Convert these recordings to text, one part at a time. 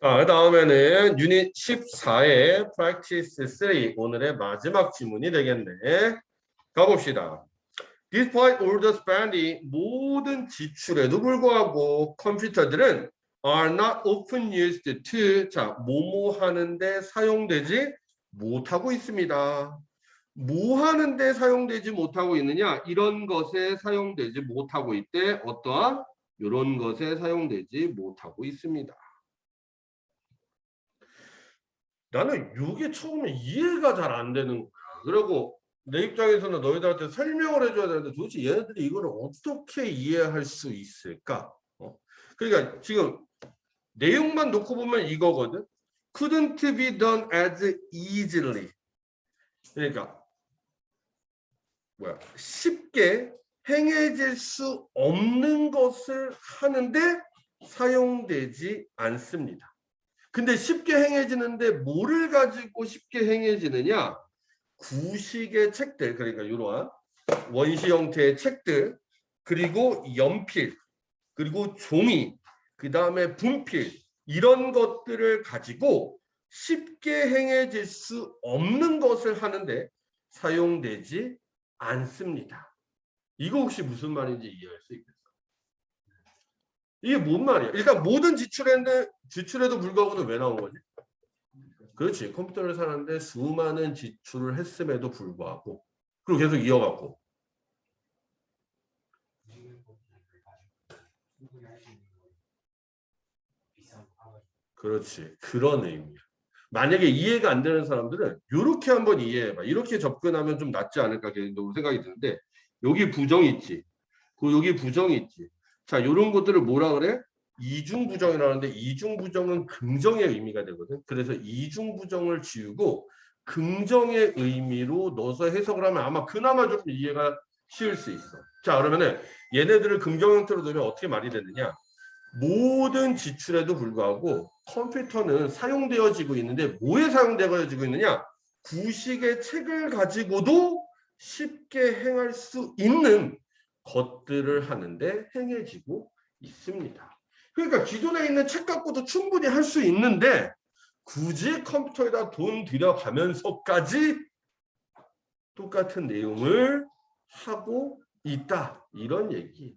자, 그 다음에는 유닛 14의 practice 3 오늘의 마지막 지문이 되겠네. 가봅시다. Despite all the spending, 모든 지출에도 불구하고 컴퓨터들은 are not often used to 자, 뭐뭐 하는데 사용되지 못하고 있습니다. 뭐 하는데 사용되지 못하고 있느냐? 이런 것에 사용되지 못하고 있대. 어떠한? 이런 것에 사용되지 못하고 있습니다. 나는 이게 처음에 이해가 잘 안 되는 거야. 그리고 내 입장에서는 너희들한테 설명을 해줘야 되는데 도대체 얘네들이 이거를 어떻게 이해할 수 있을까? 어? 그러니까 지금 내용만 놓고 보면 이거거든. couldn't be done as easily. 그러니까 뭐야 쉽게 행해질 수 없는 것을 하는데 사용되지 않습니다. 근데 쉽게 행해지는데 뭐를 가지고 쉽게 행해지느냐? 구식의 책들 그러니까 이러한 원시 형태의 책들 그리고 연필 그리고 종이 그 다음에 분필 이런 것들을 가지고 쉽게 행해질 수 없는 것을 하는데 사용되지 않습니다. 이거 혹시 무슨 말인지 이해할 수 있겠어요? 이게 뭔 말이야? 일단 모든 지출인데 지출에도 불구하고는 왜 나온 거지? 그렇지. 컴퓨터를 사는데 수많은 지출을 했음에도 불구하고 그리고 계속 이어갔고 그렇지. 그런 의미야. 만약에 이해가 안 되는 사람들은 이렇게 한번 이해해봐. 이렇게 접근하면 좀 낫지 않을까 생각이 드는데 여기 부정이 있지. 그 여기 부정이 있지. 자, 이런 것들을 뭐라 그래? 이중부정이라는데 이중부정은 긍정의 의미가 되거든. 그래서 이중부정을 지우고 긍정의 의미로 넣어서 해석을 하면 아마 그나마 좀 이해가 쉬울 수 있어. 자, 그러면은 얘네들을 긍정 형태로 넣으면 어떻게 말이 되느냐? 모든 지출에도 불구하고 컴퓨터는 사용되어지고 있는데 뭐에 사용되어지고 있느냐? 구식의 책을 가지고도 쉽게 행할 수 있는 것들을 하는데 행해지고 있습니다. 그러니까 기존에 있는 책 갖고도 충분히 할 수 있는데 굳이 컴퓨터에다 돈 들여가면서까지 똑같은 내용을 하고 있다. 이런 얘기.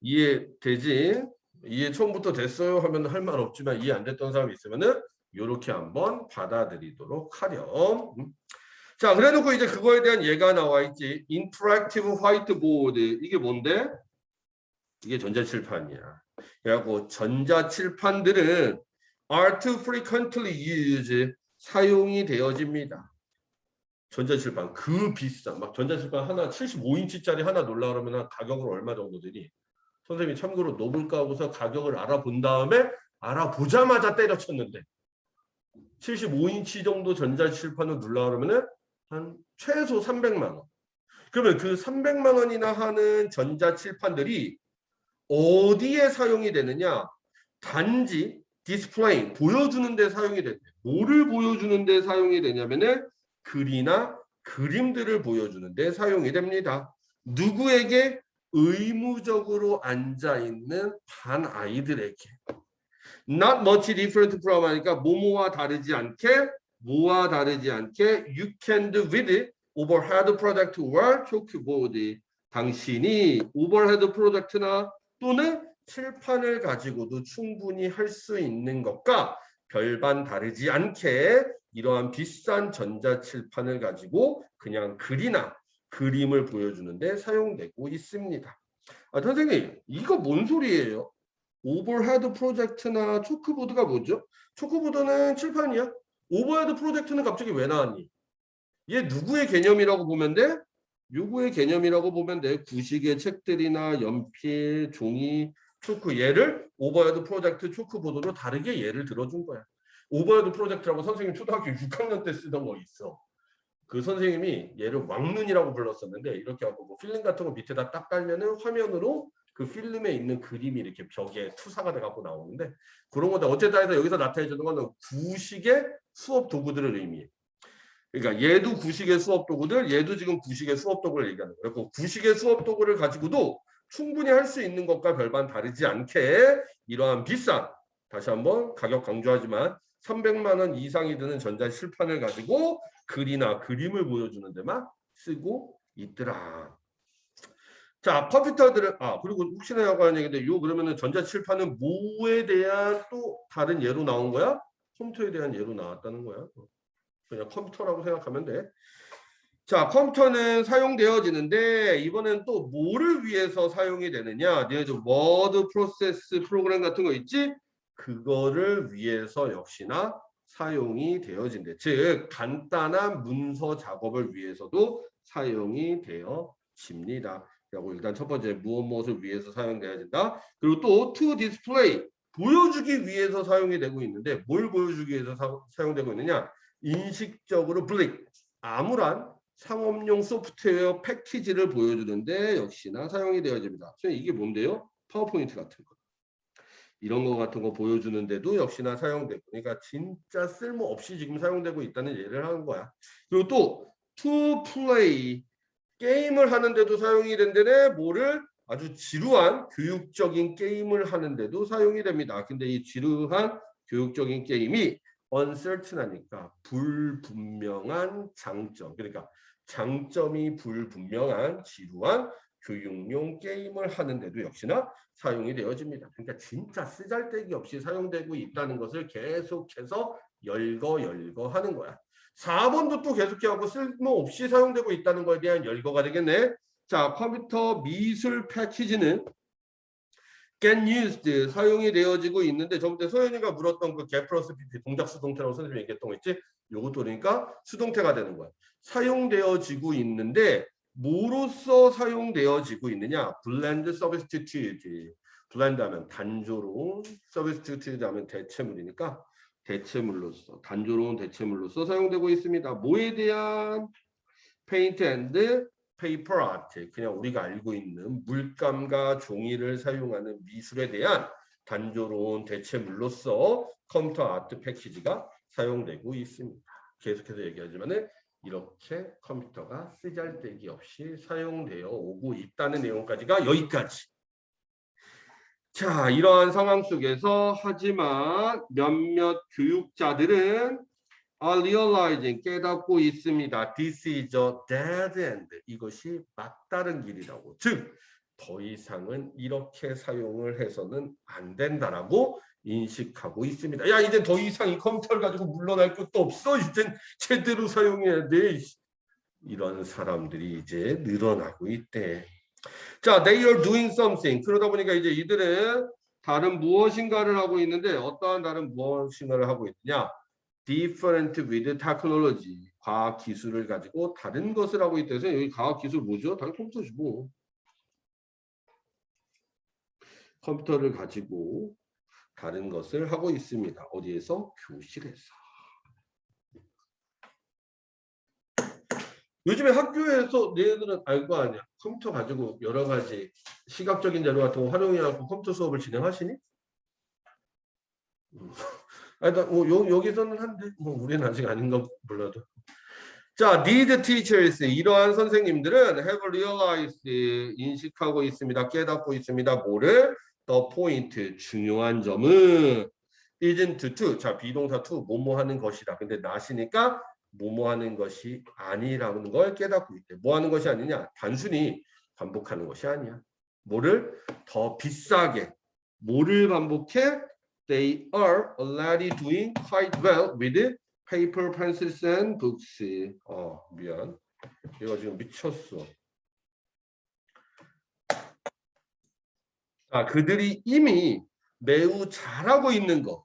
이해되지? 이해 처음부터 됐어요 하면 할 말 없지만 이해 안 됐던 사람이 있으면 은 이렇게 한번 받아들이도록 하렴. 음. 자, 그래놓고 이제 그거에 대한 예가 나와 있지. 인터랙티브 화이트보드 이게 뭔데? 이게 전자칠판이야. 그래갖고 전자칠판들은 are too frequently used 사용이 되어집니다. 전자칠판 그 비싼 막 전자칠판 하나 75인치짜리 하나 놀라 그러면 가격을 얼마 정도 되니? 선생님이 참고로 노블까 하고서 가격을 알아본 다음에 알아보자마자 때려쳤는데 75인치 정도 전자칠판을 눌러 그러면은 한 최소 300만 원. 그러면 그 300만 원이나 하는 전자 칠판들이 어디에 사용이 되느냐? 단지 디스플레이 보여주는 데 사용이 되는데 뭐를 보여주는 데 사용이 되냐면은 글이나 그림들을 보여주는 데 사용이 됩니다. 누구에게 의무적으로 앉아 있는 반 아이들에게 not much different from 하니까 뭐뭐와 다르지 않게 뭐와 다르지 않게 you can do with overhead product or chalkboard 당신이 overhead product나 또는 칠판을 가지고도 충분히 할 수 있는 것과 별반 다르지 않게 이러한 비싼 전자칠판을 가지고 그냥 글이나 그림을 보여주는데 사용되고 있습니다. 아, 선생님, 이거 뭔 소리예요? 오버헤드 프로젝트나 초크보드가 뭐죠? 초크보드는 칠판이야. 오버헤드 프로젝트는 갑자기 왜 나왔니? 얘 누구의 개념이라고 보면 돼? 누구의 개념이라고 보면 돼? 구식의 책들이나 연필, 종이, 초크 얘를 오버헤드 프로젝트 초크보드로 다르게 예를 들어준 거야. 오버헤드 프로젝트라고 선생님 초등학교 6학년 때 쓰던 거 있어. 그 선생님이 얘를 왕눈이라고 불렀었는데 이렇게 하고 뭐 필름 같은 거 밑에다 딱 깔면은 화면으로 그 필름에 있는 그림이 이렇게 벽에 투사가 돼 갖고 나오는데 그런 건데 어쨌든 해서 여기서 나타내 주는 거는 구식의 수업 도구들을 의미해. 그러니까 얘도 구식의 수업 도구들, 얘도 지금 구식의 수업 도구를 얘기하는 거예요. 그 구식의 수업 도구를 가지고도 충분히 할 수 있는 것과 별반 다르지 않게 이러한 비싼 다시 한번 가격 강조하지만 300만 원 이상이 드는 전자칠판을 가지고 글이나 그림을 보여주는 데만 쓰고 있더라. 자 컴퓨터들은 아 그리고 혹시나 하고 하는 얘기인데 요 그러면은 전자칠판은 뭐에 대한 또 다른 예로 나온 거야? 컴퓨터에 대한 예로 나왔다는 거야. 그냥 컴퓨터라고 생각하면 돼. 자, 컴퓨터는 사용되어지는데 이번엔 또 뭐를 위해서 사용이 되느냐? 좀 워드 프로세스 프로그램 같은 거 있지? 그거를 위해서 역시나 사용이 되어진대. 즉 간단한 문서 작업을 위해서도 사용이 되어집니다. 라고 일단 첫 번째 무엇 무엇을 위해서 사용되어진다. 그리고 또 to display 보여주기 위해서 사용이 되고 있는데 뭘 보여주기 위해서 사, 용되고 있느냐? 인식적으로 블릭 암울한 상업용 소프트웨어 패키지를 보여주는데 역시나 사용이 되어집니다. 이게 뭔데요? 파워포인트 같은 거. 이런 거 같은 거 보여주는데도 역시나 사용되고 그러니까 진짜 쓸모없이 지금 사용되고 있다는 예를 하는 거야. 그리고 또 to play 게임을 하는데도 사용이 된다네 뭐를 아주 지루한 교육적인 게임을 하는데도 사용이 됩니다. 근데 이 지루한 교육적인 게임이 uncertain하니까 불분명한 장점 그러니까 장점이 불분명한 지루한 교육용 게임을 하는데도 역시나 사용이 되어집니다. 그러니까 진짜 쓰잘데기 없이 사용되고 있다는 것을 계속해서 열거 열거 하는 거야. 4번도 또 계속해하고 쓸모없이 사용되고 있다는 거에 대한 열거가 되겠네. 자, 컴퓨터 미술 패키지는 get used 사용이 되어지고 있는데 저번에 소연이가 물었던 그 get 플러스 pp 동작 수동태라고 선생님이 얘기했던 거 있지? 요것도 그러니까 수동태가 되는 거야. 사용되어지고 있는데 뭐로써 사용되어지고 있느냐? blend substitute. blend 하면 단조로운 substitute 하면 대체물이니까 대체물로서 단조로운 대체물로서 사용되고 있습니다. 뭐에 대한 페인트 앤드 페이퍼 아트 그냥 우리가 알고 있는 물감과 종이를 사용하는 미술에 대한 단조로운 대체물로서 컴퓨터 아트 패키지가 사용되고 있습니다. 계속해서 얘기하지만은 이렇게 컴퓨터가 쓰잘데기 없이 사용되어 오고 있다는 내용까지가 여기까지. 자, 이러한 상황 속에서 하지만 몇몇 교육자들은 are realizing 깨닫고 있습니다. This is a dead end. 이것이 막다른 길이라고. 즉, 더 이상은 이렇게 사용을 해서는 안 된다라고 인식하고 있습니다. 야, 이제 더 이상 이 컴퓨터를 가지고 물러날 것도 없어. 이젠 제대로 사용해야 돼. 이런 사람들이 이제 늘어나고 있대. 자, they are doing something. 그러다 보니까 이제 이들은 다른 무엇인가를 하고 있는데 어떠한 다른 무엇인가를 하고 있느냐? different with technology. 과학 기술을 가지고 다른 것을 하고 있다 해서 여기 과학 기술 뭐죠? 당연히 컴퓨터지 뭐. 컴퓨터를 가지고 다른 것을 하고 있습니다. 어디에서? 교실에서. 요즘에 학교에서 너희들은 알고 아냐? 컴퓨터 가지고 여러 가지 시각적인 자료 같은 거 활용해갖고 컴퓨터 수업을 진행하시니? 음. 아니, 뭐 요, 여기서는 한데 뭐 우리는 아직 아닌 거 몰라도. 자, need teachers 이러한 선생님들은 have realized 인식하고 있습니다. 깨닫고 있습니다. 뭐를? the point 중요한 점은 isn't to 자 비동사 to 뭐뭐 하는 것이다. 근데 not이니까 뭐뭐 하는 것이 아니라는 걸 깨닫고 있대. 뭐 하는 것이 아니냐? 단순히 반복하는 것이 아니야. 뭐를 더 비싸게 뭐를 반복해? They are already doing quite well with paper, pencils and books. 어 미안. 얘가 지금 미쳤어. 자, 그들이 이미 매우 잘하고 있는 것.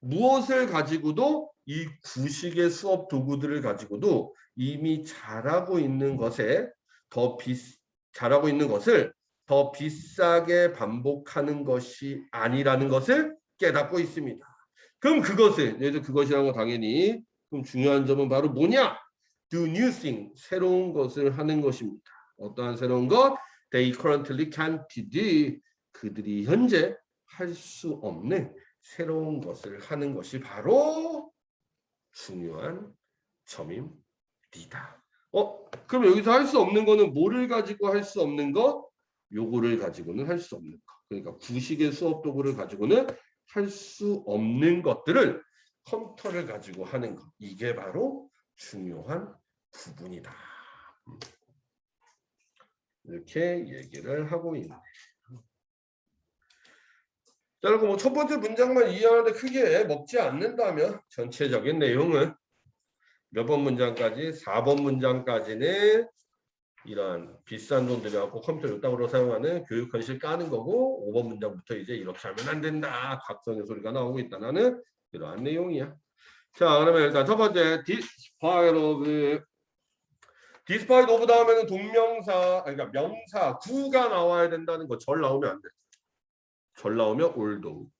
무엇을 가지고도 이 구식의 수업 도구들을 가지고도 이미 잘하고 있는 것에 더 비, 잘하고 있는 것을 더 비싸게 반복하는 것이 아니라는 것을 깨닫고 있습니다. 그럼 그것을 예를 그것이라는 건 당연히 그럼 중요한 점은 바로 뭐냐? Do new thing 새로운 것을 하는 것입니다. 어떠한 새로운 것? They currently can't do 그들이 현재 할 수 없는 새로운 것을 하는 것이 바로 중요한 점입니다. 어? 그럼 여기서 할 수 없는 거는 뭐를 가지고 할 수 없는 거? 요거를 가지고는 할 수 없는 거. 그러니까 구식의 수업 도구를 가지고는 할 수 없는 것들을 컴퓨터를 가지고 하는 것. 이게 바로 중요한 부분이다. 음. 이렇게 얘기를 하고 있네. 자, 그리고 뭐 첫 번째 문장만 이해하는데 크게 먹지 않는다면 전체적인 내용은 몇 번 문장까지? 4번 문장까지는 이러한 비싼 돈 들여갖고 컴퓨터 요땅으로 사용하는 교육 현실 까는 거고 5번 문장부터 이제 이렇게 하면 안 된다. 각성의 소리가 나오고 있다는 이러한 내용이야. 자, 그러면 일단 첫 번째 despite of despite of 다음에는 동명사, 그러니까 명사 구가 나와야 된다는 거 절 나오면 안 돼. 절 나오면 although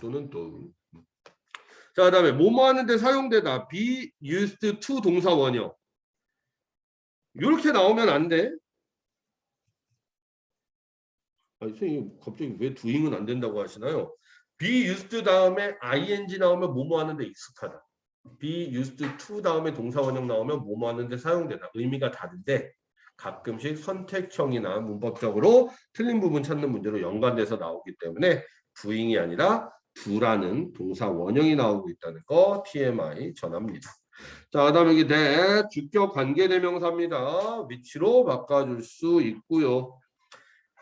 또는 though. 자, 그다음에 뭐뭐 하는데 사용되다 be used to 동사 원형. 이렇게 나오면 안 돼. 아니, 선생님 갑자기 왜 doing은 안 된다고 하시나요? be used 다음에 ing 나오면 뭐뭐 하는데 익숙하다. be used to 다음에 동사 원형 나오면 뭐뭐 하는데 사용되다. 의미가 다른데 가끔씩 선택형이나 문법적으로 틀린 부분 찾는 문제로 연관돼서 나오기 때문에 doing이 아니라 do라는 동사 원형이 나오고 있다는 거 TMI 전합니다. 자, 그 다음에 여기 대 주격 관계대명사입니다. 위치로 바꿔줄 수 있고요.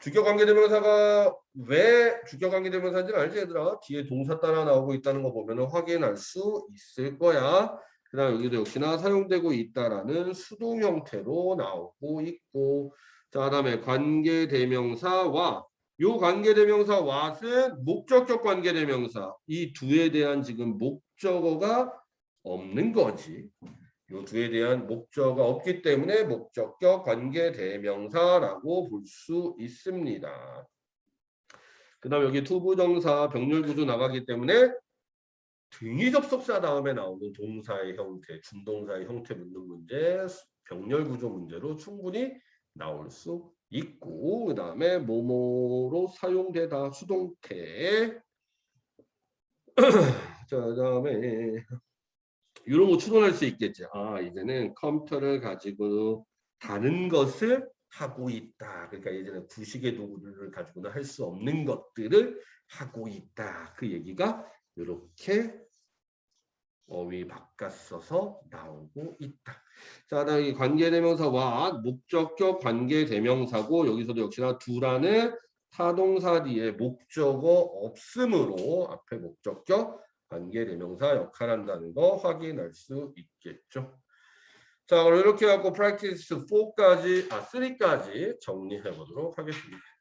주격 관계대명사가 왜 주격 관계대명사인지 알지 얘들아? 뒤에 동사 따라 나오고 있다는 거 보면 확인할 수 있을 거야. 그 다음 여기도 역시나 사용되고 있다라는 수동 형태로 나오고 있고 자 그다음에 관계대명사와 요 관계대명사 what은 목적격 관계대명사 이 두에 대한 지금 목적어가 없는 거지. 요 두에 대한 목적어가 없기 때문에 목적격 관계대명사라고 볼 수 있습니다. 그 다음 여기 투부정사 병렬구조 나가기 때문에 등위 접속사 다음에 나오는 동사의 형태, 준동사의 형태 묻는 문제, 병렬 구조 문제로 충분히 나올 수 있고 그 다음에 뭐뭐로 사용되다 수동태 자 그 다음에 이런 거 추론할 수 있겠지. 아 이제는 컴퓨터를 가지고 다른 것을 하고 있다. 그러니까 예전에 구식의 도구를 가지고는 할 수 없는 것들을 하고 있다. 그 얘기가 이렇게 어휘 바꿨어서 나오고 있다. 자, 다음 이 관계대명사와 목적격 관계대명사고 여기서도 역시나 두라는 타동사 뒤에 목적어 없음으로 앞에 목적격 관계대명사 역할한다는 거 확인할 수 있겠죠. 자, 그럼 이렇게 하고 practice 4까지 아 3까지 정리해 보도록 하겠습니다.